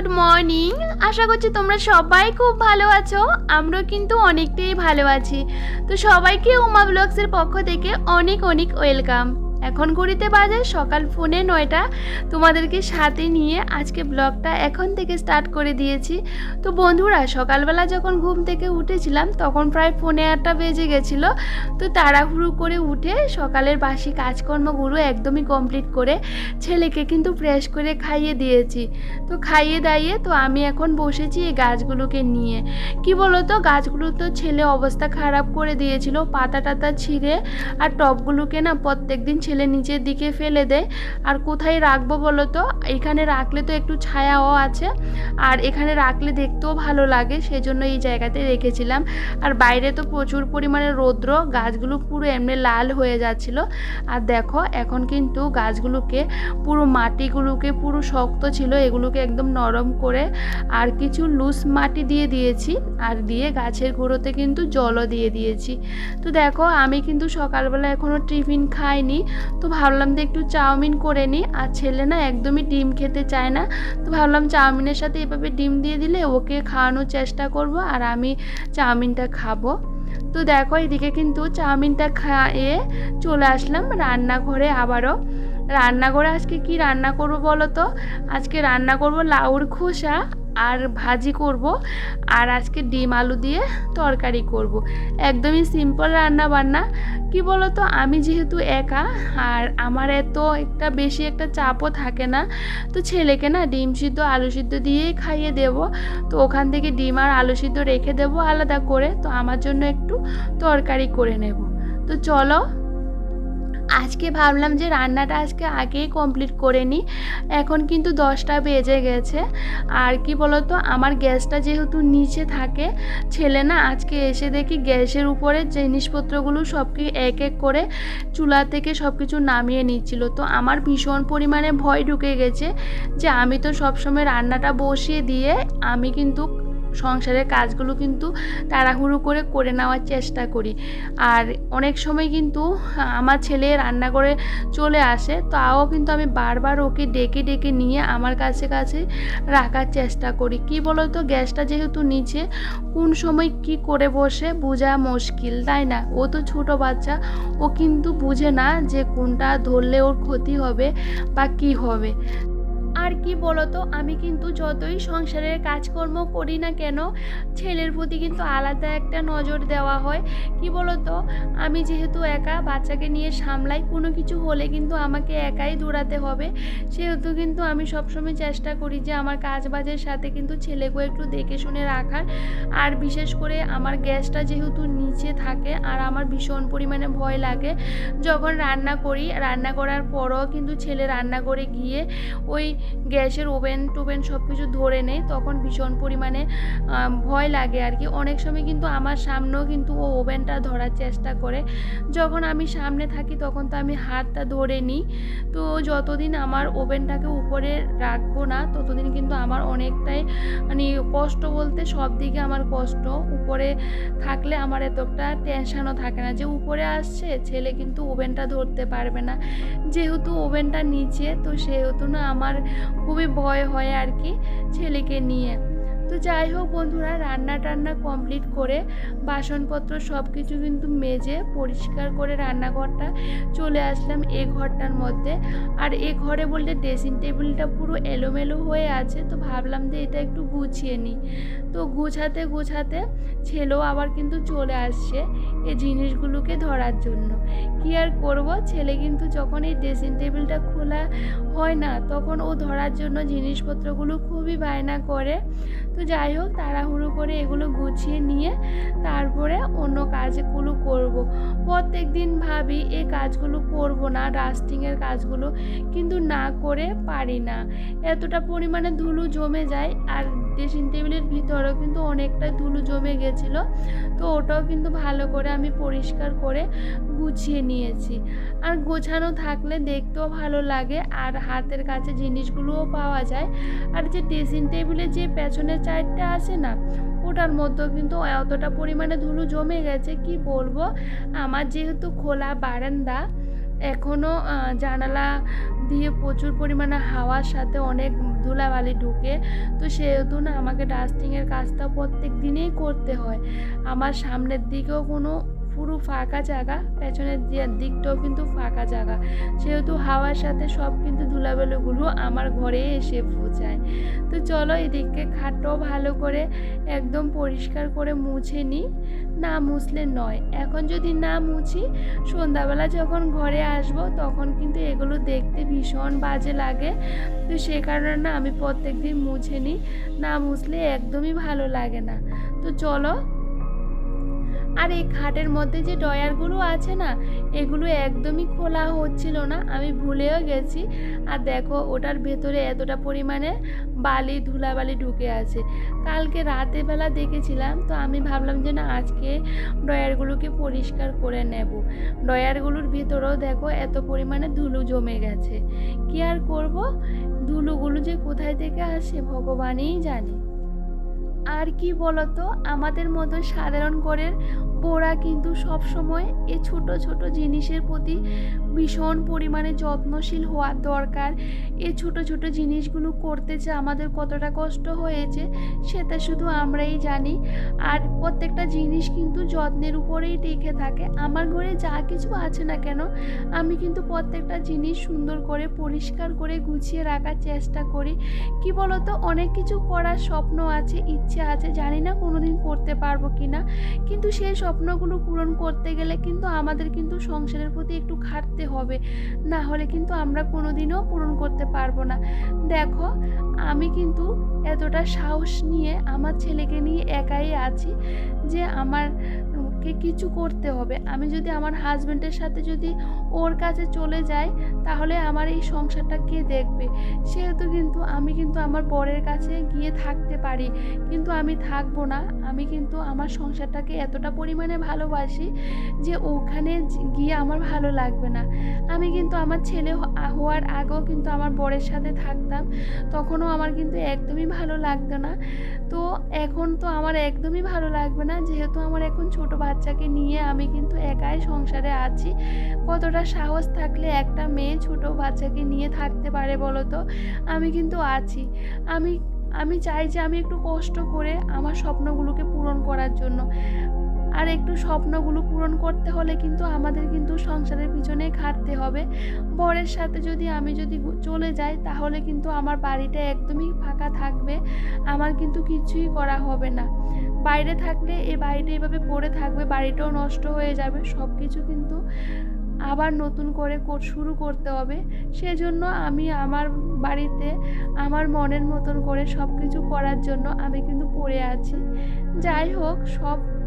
Good morning. আশা করছি তোমরা সবাই খুব ভালো আছো, আমরাও কিন্তু অনেকটাই ভালো আছি। তো সবাইকে উমা ব্লগসের পক্ষ থেকে অনেক অনেক ওয়েলকাম। এখন ঘড়িতে বাজে সকাল ফোনে নয়টা। তোমাদেরকে সাথে নিয়ে আজকে ব্লগটা এখন থেকে স্টার্ট করে দিয়েছি। তো বন্ধুরা, সকালবেলা যখন ঘুম থেকে উঠেছিলাম, তখন প্রায় ফোনে আটটা বেজে গেছিল। তো তাড়াহুড়ো করে উঠে সকালের বাসি কাজকর্মগুলো একদমই কমপ্লিট করে ছেলেকে কিন্তু ফ্রেশ করে খাইয়ে দিয়েছি। তো খাইয়ে দাইয়ে তো আমি এখন বসেছি এই গাছগুলোকে নিয়ে। কি বলতো গাছগুলো তো ছেলে অবস্থা খারাপ করে দিয়েছিল পাতা টাতা ছিঁড়ে আর টবগুলোকে না প্রত্যেক দিন ছেলে নিচের দিকে ফেলে দেয়। আর কোথায় রাখব বলো তো? এখানে রাখলে তো একটু ছায়াও আছে। আর এখানে রাখলে দেখতেও ভালো লাগে, সেজন্য এই জায়গাতে রেখেছিলাম। আর বাইরে তো প্রচুর পরিমাণে রৌদ্র, গাছগুলো পুরো এমনি লাল হয়ে যাচ্ছিল। আর দেখো, এখন কিন্তু গাছগুলোকে পুরো মাটিগুলোকে পুরো শক্ত ছিল, এগুলোকে একদম নরম করে আর কিছু লুজ মাটি দিয়ে দিয়েছি। আর দিয়ে গাছের গুঁড়োতে কিন্তু জলও দিয়ে দিয়েছি। তো দেখো, আমি কিন্তু সকালবেলা এখনও টিফিন খাইনি। তো ভাবলাম যে একটু চাউমিন করে নিই আর ছেলে না একদমই ডিম খেতে চায় না। তো ভাবলাম চাউমিনের সাথে এভাবে ডিম দিয়ে দিলে ওকে খাওয়ানোর চেষ্টা করব আর আমি চাউমিনটা খাব। তো দেখো এদিকে কিন্তু চাউমিনটা খাইয়ে চলে আসলাম রান্নাঘরে আবারও। রান্নাঘরে আজকে কি রান্না করব বলো তো? আজকে রান্না করব লাউর খোসা আর ভাজি করব আর আজকে ডিম আলু দিয়ে তরকারি করব। একদমই সিম্পল রান্না বান্না কি বলো তো আমি যেহেতু একা আর আমার এত একটা বেশি একটা চাপও থাকে না, তো ছেলেকে না ডিম সিদ্ধ, আলু সিদ্ধ দিয়েই খাইয়ে দেব। তো ওখান থেকে ডিম আর আলু সিদ্ধ রেখে দেবো আলাদা করে। তো আমার জন্য একটু তরকারি করে নেব। তো চলো আজকে ভাবলাম যে রান্নাটা আজকে আগেই কমপ্লিট করে নিই। এখন কিন্তু দশটা বেজে গেছে। আর কি বলতো, আমার গ্যাসটা যেহেতু নিচে থাকে, ছেলে না আজকে এসে দেখি গ্যাসের উপরে জিনিসপত্রগুলো সব এক এক করে চুলা থেকে সব কিছু নামিয়ে নিচ্ছিল। তো আমার ভীষণ পরিমাণে ভয় ঢুকে গেছে যে আমি তো সবসময় রান্নাটা বসিয়ে দিয়ে আমি কিন্তু সংসারের কাজগুলো কিন্তু তাড়াহুড়ো করে করে নেওয়ার চেষ্টা করি। আর অনেক সময় কিন্তু, আমার ছেলে রান্না করে চলে আসে, তাও কিন্তু আমি বারবার ওকে ডেকে ডেকে নিয়ে আমার কাছে কাছে রাখার চেষ্টা করি। কি বলো তো গ্যাসটা যেহেতু নিচে, কোন সময় কি করে বসে বোঝা মুশকিল, তাই না? ও তো ছোট বাচ্চা, ও কিন্তু বুঝে না যে কোনটা ধরলে ওর ক্ষতি হবে বা কি হবে। আর কি বলতো, আমি কিন্তু যতই সংসারের কাজকর্ম করি না কেন, ছেলের প্রতি কিন্তু আলাদা একটা নজর দেওয়া হয়। কি বলতো, আমি যেহেতু একা, বাচ্চাকে নিয়ে সামলাই কোনো কিছু হলে কিন্তু আমাকে একাই দৌড়াতে হবে। সেহেতু কিন্তু আমি সবসময় চেষ্টা করি যে আমার কাজ বাজের সাথে কিন্তু ছেলেকেও একটু দেখে শুনে রাখার। আর বিশেষ করে আমার গ্যাসটা যেহেতু নিচে থাকে আর আমার ভীষণ পরিমাণে ভয় লাগে, যখন রান্না করি, রান্না করার পরও কিন্তু ছেলে রান্না করে গিয়ে ওই গ্যাসের ওভেন টোভেন সব কিছু ধরে নেয় তখন ভীষণ পরিমাণে ভয় লাগে আর কি। অনেক সময় কিন্তু আমার সামনেও কিন্তু ও ওভেনটা ধরার চেষ্টা করে। যখন আমি সামনে থাকি তখন তো আমি হাতটা ধরে নিই। তো যতদিন আমার ওভেনটাকে উপরে রাখব না, ততদিন কিন্তু আমার অনেকটাই মানে কষ্ট বলতে সব দিকে আমার কষ্ট। উপরে থাকলে আমার এতটা টেনশানও থাকে না যে উপরে আসছে, ছেলে কিন্তু ওভেনটা ধরতে পারবে না। যেহেতু ওভেনটা নিচে, তো সেহেতু না আমার খুবই ভয় হয় আর কি ছেলেকে নিয়ে। তো যাই হোক বন্ধুরা, রান্না টান্না কমপ্লিট করে বাসনপত্র সব কিছু কিন্তু মেজে পরিষ্কার করে রান্নাঘরটা চলে আসলাম এ ঘরটার মধ্যে। আর এ ঘরে বলতে ড্রেসিং টেবিলটা পুরো এলোমেলো হয়ে আছে, তো ভাবলাম যে এটা একটু গুছিয়ে নিই। তো গুছাতে গুছাতে ছেলেও আবার কিন্তু চলে আসছে এই জিনিসগুলোকে ধরার জন্য। কি আর করব? ছেলে কিন্তু যখন এই ড্রেসিং টেবিলটা খোলা হয় না, তখন ও ধরার জন্য জিনিসপত্রগুলো খুবই বায়না করে। তো যাই হোক, তাড়াহুড়ো করে এগুলো গুছিয়ে নিয়ে তারপরে অন্য কাজগুলো করব। প্রত্যেক দিন ভাবি এ কাজগুলো করব না ডাস্টিংয়ের কাজগুলো কিন্তু না করে পারি না এতটা পরিমাণে ধুলো জমে যায় আর ড্রেসিং টেবিলের ভিতরেও কিন্তু অনেকটা ধুলো জমে গেছিল। তো ওটাও কিন্তু ভালো করে আমি পরিষ্কার করে গুছিয়ে নিয়েছি। আর গোছানো থাকলে দেখতেও ভালো লাগে, আর হাতের কাছে জিনিসগুলোও পাওয়া যায়। আর যে ড্রেসিং টেবিলে যে পেছনের চারটা আছে না, ওটার মধ্যেও কিন্তু এতটা পরিমাণে ধুলো জমে গেছে, কি বলব? আমার যেহেতু খোলা বারান্দা এখনও জানালা দিয়ে প্রচুর পরিমাণে হাওয়ার সাথে অনেক ধুলাবালি ঢুকে। তো সেহেতু না, আমাকে ডাস্টিংয়ের কাজটা প্রত্যেক দিনেই করতে হয়। আমার সামনের দিকেও কোনো পুরো ফাঁকা জায়গা, পেছনের দিকটাও কিন্তু ফাঁকা জায়গা। সেহেতু হাওয়ার সাথে সব কিন্তু ধুলাবালিগুলো আমার ঘরে এসে পৌঁছায়। তো চলো এদিককে খাটটাও ভালো করে একদম পরিষ্কার করে মুছে নিই। না মুছলে নয়, এখন যদি না মুছি, সন্ধ্যাবেলা যখন ঘরে আসব তখন কিন্তু এগুলো দেখতে ভীষণ বাজে লাগে। তো সে কারণে না আমি প্রত্যেক দিন মুছে নিই, না মুছলে একদমই ভালো লাগে না। তো চলো আর এই খাটের মধ্যে যে ডয়ারগুলো আছে না, এগুলো একদমই খোলা হচ্ছিল না। আমি ভুলেও গেছি। আর দেখো, ওটার ভেতরে এতটা পরিমাণে বালি, ধুলাবালি ঢুকে আছে। কালকে রাতের বেলা দেখেছিলাম, তো আমি ভাবলাম যে না, আজকে ডয়ারগুলোকে পরিষ্কার করে নেব। ডয়ারগুলোর ভেতরেও দেখো, এত পরিমাণে ধুলো জমে গেছে। কি আর করব? ধুলোগুলো যে কোথায় থেকে আসে, ভগবানই জানে। আর কি বলতো? আমাদের মতো সাধারণ ঘরের বোরা কিন্তু সব সময় এই ছোট ছোট জিনিসের প্রতি ভীষণ পরিমাণে যত্নশীল হওয়ার দরকার। এই ছোট ছোট জিনিসগুলো করতে যে আমাদের কতটা কষ্ট হয়েছে, সেটা শুধু আমরাই জানি। আর প্রত্যেকটা জিনিস কিন্তু যত্নের উপরেই টিকে থাকে। আমার ঘরে যা কিছু আছে না কেন, আমি কিন্তু প্রত্যেকটা জিনিস সুন্দর করে, পরিষ্কার করে গুছিয়ে রাখার চেষ্টা করি। কি বলতো, অনেক কিছু করার স্বপ্ন আছে, ইচ্ছে আছে, জানি না কোনোদিন করতে পারব কি না কিন্তু সেই স্বপ্নগুলো পূরণ করতে গেলে কিন্তু আমাদের কিন্তু সংসারের প্রতি একটু খাটতে হবে। না হলে কিন্তু আমরা কোনোদিনও পূরণ করতে পারব না। দেখো, আমি কিন্তু এতটা সাহস নিয়ে আমার ছেলেকে নিয়ে একাই আছি যে আমার কে কিছু করতে হবে। আমি যদি আমার হাজব্যান্ডের সাথে যদি ওর কাছে চলে যাই, তাহলে আমার এই সংসারটা কে দেখবে? সেহেতু কিন্তু আমি কিন্তু আমার বরের কাছে গিয়ে থাকতে পারি। কিন্তু আমি থাকব না। আমি কিন্তু আমার সংসারটাকে এতটা পরিমাণে ভালোবাসি যে ওখানে গিয়ে আমার ভালো লাগবে না। আমি কিন্তু আমার ছেলে হওয়ার আগেও কিন্তু আমার বরের সাথে থাকতাম। তখনও আমার কিন্তু একদমই ভালো লাগতো না। তো এখন তো আমার একদমই ভালো লাগবে না। যেহেতু আমার এখন ছোট বাচ্চাকে নিয়ে আমি কিন্তু একাই সংসারে আছি। কতটা সাহস থাকলে একটা মেয়ে ছোট বাচ্চাকে নিয়ে থাকতে পারে বলো তো আমি কিন্তু আছি। আমি আমি চাই যে আমি একটু কষ্ট করে আমার স্বপ্নগুলোকে পূরণ করার জন্য। আর একটু স্বপ্নগুলো পূরণ করতে হলে কিন্তু আমাদের কিন্তু সংসারের পিছনে খাটতে হবে। বরের সাথে যদি আমি যদি চলে যাই, তাহলে কিন্তু আমার বাড়িটা একদমই ফাঁকা থাকবে। আমার কিন্তু কিছুই করা হবে না। বাইরে থাকলে এ বাড়িটা এভাবে পড়ে থাকবে, বাড়িটাও নষ্ট হয়ে যাবে। সব কিছু কিন্তু আবার নতুন করে শুরু করতে হবে। সেজন্য আমি আমার বাড়িতে আমার মনের মতন করে সব কিছু করার জন্য আমি কিন্তু পড়ে আছি। যাই হোক, সব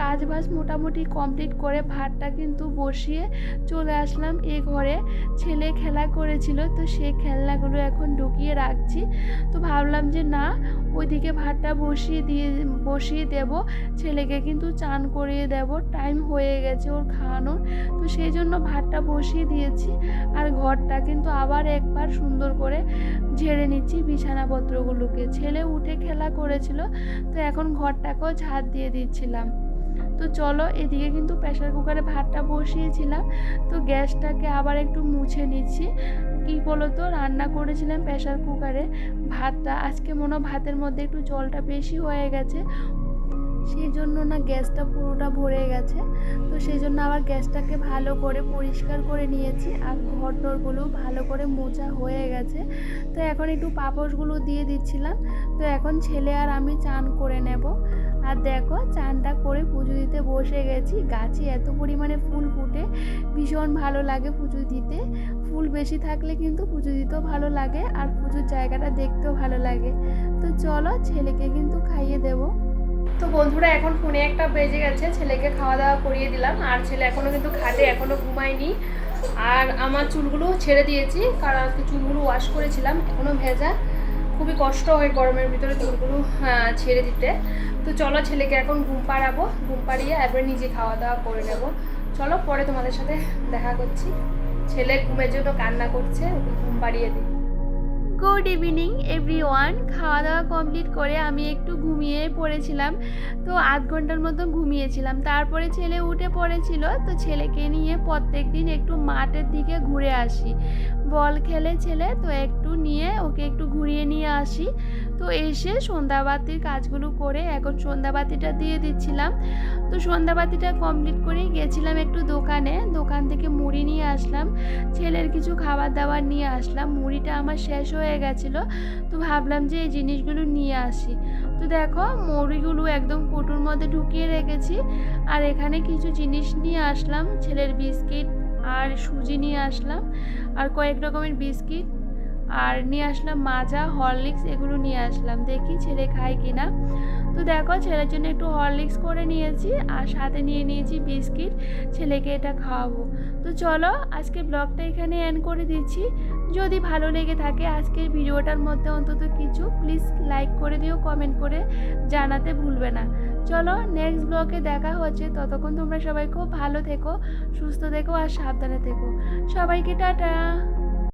কাজ বাজ মোটামুটি কমপ্লিট করে ভাতটা কিন্তু বসিয়ে চলে আসলাম এ ঘরে। ছেলে খেলা করেছিল, তো সেই খেলনাগুলো এখন ঢুকিয়ে রাখছি। তো ভাবলাম যে না, ওইদিকে ভাতটা বসিয়ে দিয়ে, বসিয়ে দেব। ছেলেকে কিন্তু চান করিয়ে দেব টাইম হয়ে গেছে ওর খাওয়ানোর। তো সেই জন্য ভাতটা বসিয়ে দিয়েছি। আর ঘরটা কিন্তু আবার একবার সুন্দর করে ঝেড়ে নিচ্ছি বিছানাপত্রগুলোকে। ছেলে উঠে খেলা করেছিল, তো এখন ঘরটাকেও ঝাড় দিয়ে দিচ্ছিলাম। তো চলো এদিকে কিন্তু প্রেশার কুকারে ভাতটা বসিয়েছিলাম। তো গ্যাসটাকে আবার একটু মুছে নিচ্ছি। কী বলো তো রান্না করেছিলাম প্রেশার কুকারে। ভাতটা, আজকে মনে ভাতের মধ্যে একটু জলটা বেশি হয়ে গেছে। সেই জন্য না গ্যাসটা পুরোটা ভরে গেছে। তো সেই জন্য আবার গ্যাসটাকে ভালো করে পরিষ্কার করে নিয়েছি। আর ঘর টরগুলো ভালো করে মোছা হয়ে গেছে। তো এখন একটু পাপোশগুলো দিয়ে দিচ্ছিলাম। তো এখন ছেলে আর আমি চান করে নেব। আর দেখো চানটা করে পুজো দিতে বসে গেছি। গাছে এত পরিমাণে ফুল ফুটে, ভীষণ ভালো লাগে পুজো দিতে। ফুল বেশি থাকলে কিন্তু পুজো দিতেও ভালো লাগে আর পুজোর জায়গাটা দেখতেও ভালো লাগে। তো চলো ছেলেকে কিন্তু খাইয়ে দেবো। তো বন্ধুরা, এখন ফোনে একটা বেজে গেছে, ছেলেকে খাওয়া দাওয়া করিয়ে দিলাম। আর ছেলে এখনও কিন্তু খাটে, এখনও ঘুমায়নি। আর আমার চুলগুলো ছেড়ে দিয়েছি, কারণ চুলগুলো ওয়াশ করেছিলাম, এখনও ভেজা। খুবই কষ্ট হয় গরমের ভিতরে চুলগুলো ছেড়ে দিতে। তো চলো ছেলেকে এখন ঘুম পাড়াবো, ঘুম পাড়িয়ে একবার নিজে খাওয়া দাওয়া করে নেব। চলো পরে তোমাদের সাথে দেখা করছি। ছেলে ঘুমের জন্য কান্না করছে, ওকে ঘুম পাড়িয়ে দিই। Good evening, everyone. খাওয়া দাওয়া কমপ্লিট করে আমি একটু ঘুমিয়ে পড়েছিলাম। তো আধ ঘণ্টার মতো ঘুমিয়েছিলাম। তারপরে ছেলে উঠে পড়েছিল, তো ছেলেকে নিয়ে প্রত্যেক দিন একটু মাঠের দিকে ঘুরে আসি। বল খেলে ছেলে, তো একটু নিয়ে ওকে একটু ঘুরিয়ে নিয়ে আসি। তো এসে সন্ধ্যাবাতির কাজগুলো করে এখন সন্ধ্যাবাতিটা দিয়ে দিচ্ছিলাম। তো সন্ধ্যাবাতিটা কমপ্লিট করেই গেছিলাম একটু দোকানে। দোকান থেকে মুড়ি নিয়ে আসলাম। ছেলের কিছু খাবার দাবার নিয়ে আসলাম। মুড়িটা আমার শেষ হয়ে গেছিল। তো ভাবলাম যে এই জিনিসগুলো নিয়ে আসি। তো দেখো, মুড়িগুলো একদম কুটুর মধ্যে ঢুকিয়ে রেখেছি। আর এখানে কিছু জিনিস নিয়ে আসলাম। ছেলের বিস্কিট আর সুজি নিয়ে আসলাম। আর কয়েক রকমের বিস্কিট আর নিয়ে আসলাম মাজা, হরলিক্স এগুলো নিয়ে আসলাম। দেখি ছেলে খায় কিনা। তো দেখো ছেলের জন্য একটু হরলিক্স করে নিয়েছি আর সাথে নিয়ে নিয়েছি বিস্কিট। ছেলেকে এটা খাওয়াবো। তো চলো আজকে ব্লগটা এখানে এন্ড করে দিচ্ছি। যদি ভালো লেগে থাকে আজকের ভিডিওটার মধ্যে অন্তত কিছু প্লিজ লাইক করে দিও কমেন্ট করে জানাতে ভুলবে না। চলো নেক্সট ব্লগে দেখা হচ্ছে। ততক্ষণ তোমরা সবাই খুব ভালো থেকো, সুস্থ থেকো আর সাবধানে থেকো। সবাইকে টাটা।